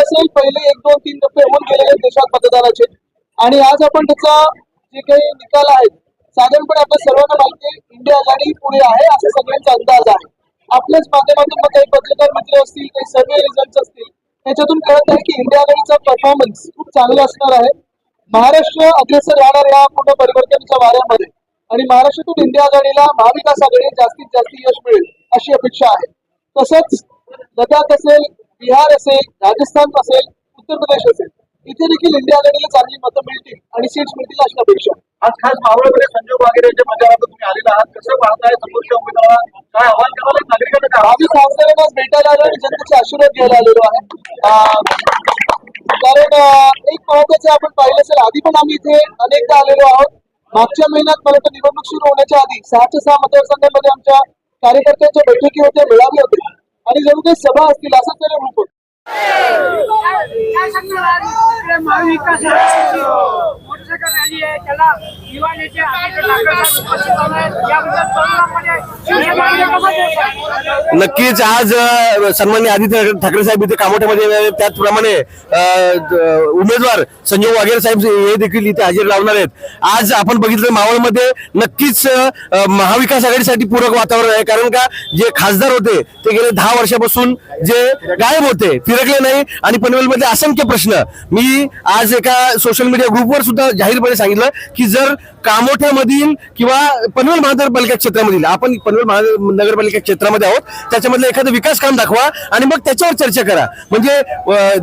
असेल पहिले एक दोन तीन टप्पे होऊन गेलेले आहेत देशात मतदानाचे. आणि आज आपण त्याचा जे काही निकाल आहेत साधारणपणे आपल्या सर्वांना माहिती आहे इंडिया आघाडी पुढे आहे असा सगळ्यांचा अंदाज आहे. आपल्याच माध्यमातून मग काही पत्रकार मित्र असतील काही सर्वे रिझल्ट असतील त्याच्यातून कळत आहे की इंडिया आघाडीचा परफॉर्मन्स खूप चांगला असणार आहे. महाराष्ट्र अग्रेसर राहणार या पूर्ण परिवर्तनाच्या वाऱ्यामध्ये. आणि महाराष्ट्रातून इंडिया आघाडीला महाविकास आघाडी जास्तीत जास्त यश मिळेल अशी अपेक्षा आहे. तसंच लडाख असेल बिहार असेल राजस्थान असेल उत्तर प्रदेश असेल इथे देखील इंडिया आघाडीला चांगली मतं मिळतील आणि सीट्स मिळतील अशी अपेक्षा. आज खास मावळमध्ये संजोग वगैरे यांच्या प्रचारात तुम्ही आलेला आहात. कसं पाहताय समोरच्या उमेदवाराला? काय आव्हान करायला नागरिकांना आम्ही खासदारांना भेटायला आलो आणि जनतेचे आशीर्वाद घ्यायला आलेलो आहे. कारण एक महत्वाचं आपण पाहिलं असेल आधी पण आम्ही इथे अनेकदा आलेलो आहोत. मागच्या महिन्यात मला तर निवडणूक सुरू होण्याच्या आधी सहाच्या सहा मतदारसंघामध्ये आमच्या कार्यकर्त्यांच्या बैठकी होत्या मेळावे होते. आणि जणू काही सभा असतील असं त्याला रूप होतं रॅली आहे. त्याला नक्कीच. आज अ, सन्माननीय आदित्य ठाकरे साहेब इथे कामोठ्यामध्ये येणार आहेत. त्याचप्रमाणे उमेदवार संजय वाघेरे साहेब हे देखील इथे हजेरी लावणार आहेत. आज आपण बघितलं मावळमध्ये नक्कीच महाविकास आघाडीसाठी पूरक वातावरण आहे. कारण का जे खासदार होते ते गेले दहा वर्षापासून जे गायब होते फिरकले नाही. आणि पनवेलमध्ये असंख्य प्रश्न. मी आज एका सोशल मीडिया ग्रुपवर सुद्धा जाहीरपणे सांगितलं की जर कामोठ्यामधील किंवा पनवेल महानगरपालिका क्षेत्रामधील आपण पनवेल महानगरपालिका क्षेत्रामध्ये आहोत त्याच्यामधलं एखादं विकास काम दाखवा आणि मग त्याच्यावर चर्चा करा. म्हणजे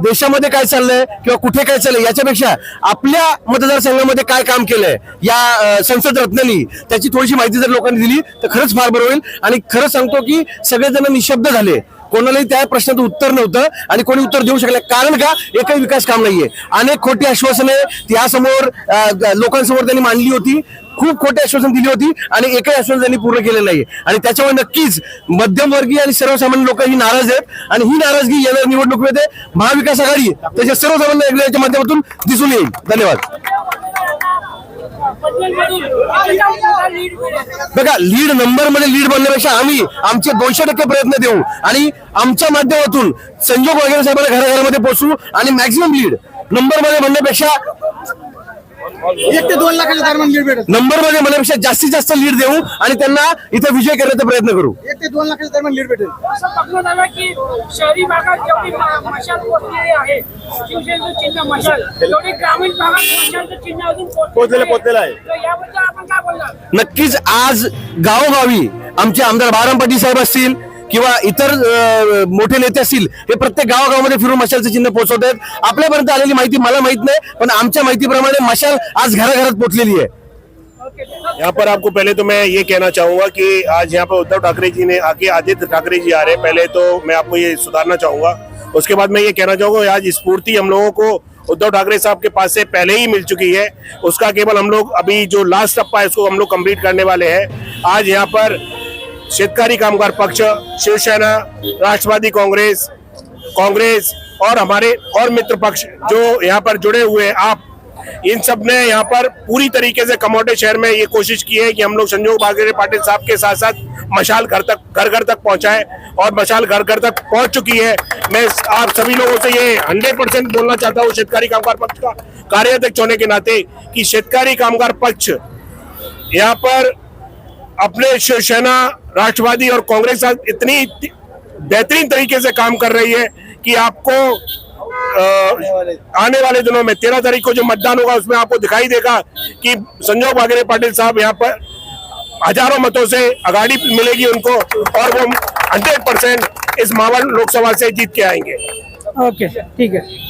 देशामध्ये काय चाललंय किंवा कुठे काय चाललंय याच्यापेक्षा आपल्या मतदारसंघामध्ये काय काम केलंय या संसद रत्नांनी त्याची थोडीशी माहिती जर लोकांनी दिली तर खरंच फार बरं होईल. आणि खरं सांगतो की सगळेजण निशब्द झाले. कोणालाही त्या प्रश्नाचं उत्तर नव्हतं आणि कोणी उत्तर देऊ शकलं कारण का? एकही विकास काम नाहीये. अनेक खोटी आश्वासने त्यासमोर लोकांसमोर त्यांनी मांडली होती. खूप खोटी आश्वासन दिली होती आणि एकही आश्वासन त्यांनी पूर्ण केलं नाही आणि त्याच्यामुळे नक्कीच मध्यमवर्गीय आणि सर्वसामान्य लोक ही नाराज आहेत आणि ही नाराजगी येणार निवडणुकीमध्ये महाविकास आघाडी त्याच्या सर्वसामान्य माध्यमातून दिसून येईल. धन्यवाद पनवेलमधून किती उमेदवार लीड मिळेल बघा लीड नंबरमध्ये लीड बनण्यापेक्षा आम्ही आमचे दोनशे टक्के प्रयत्न देऊ आणि आमच्या माध्यमातून संजोग वगैरे साहेबांना घराघरामध्ये पोहोचू आणि मॅक्झिमम लीड नंबरमध्ये म्हणण्यापेक्षा एक ते दोन लाखाच्या दरम्यान लीड भेटत नंबरमध्ये म्हणण्यापेक्षा जास्तीत जास्त लीड देऊ आणि त्यांना इथे विजय करण्याचा प्रयत्न करू. एक ते दोन लाखाच्या दरम्यान लीड भेटेल. असं बघण्यात आलं की शहरी भागात जेवढी म- मशाल पोचलेली आहे शिवसेनेचं चिन्ह मशाल तेवढी ग्रामीण भागात मशालचं चिन्ह अजून पोचलेलं पोचलेलं आहे. तर याबद्दल आपण काय बोलणार? नक्कीच आज गावोगावी आमचे आमदार बाराम पाटील साहेब असतील किंवा इतर मोठे नेते असतील, हे प्रत्येक गावागावामध्ये फिरून मशालचं चिन्ह पोहोचवत आहेत. आपल्यापर्यंत आलेली माहिती मला माहित नाही, पण आमच्या माहितीप्रमाणे मशाल आज घराघरात पोहोचलेली आहे. यहाँ पर आपको पहले तो मैं ये कहना चाहूँगा कि आज यहाँ पर उद्धव ठाकरे जी ने आके आदित्य ठाकरे जी आ रहे हैं, पहले तो मैं आपको ये सुधारना चाहूँगा। उसके बाद मैं ये कहना चाहूँगा आज स्फूर्ति हम लोगों को उद्धव ठाकरे साहब के पास से पहले ही मिल चुकी है। उसका केवल हम लोग अभी जो लास्ट टप्पा है, उसको हम लोग कंप्लीट करने वाले हैं। आज यहाँ पर शेतकारी कामगार पक्ष, शिवसेना, राष्ट्रवादी कांग्रेस कांग्रेस और हमारे और मित्र पक्ष जो यहाँ पर जुड़े हुए हैं, आप इन सबने यहाँ पर पूरी तरीके से कमोटे शहर में ये कोशिश की है कि हम लोग संजोग बागेरे पाटिल साहब के साथ साथ मशाल घर तक घर घर तक पहुँचाए और मशाल घर घर तक पहुँच चुकी है। मैं आप सभी लोगों से ये हंड्रेड परसेंट बोलना चाहता हूँ, शेतकारी कामगार पक्ष का कार्याध्यक्ष होने के नाते कि शेतकारी कामगार पक्ष यहाँ पर अपने शिवसेना, राष्ट्रवादी और कांग्रेस साथ इतनी बेहतरीन तरीके से काम कर रही है कि आपको आने वाले दिनों में, तेरह तारीख को जो मतदान होगा, उसमें आपको दिखाई देगा कि संजोग बागरे पाटिल साहब यहाँ पर हज़ारों मतों से अगाड़ी मिलेगी उनको और वो हंड्रेड परसेंट इस मावल लोकसभा से जीत के आएँगे। ओके, ठीक आहे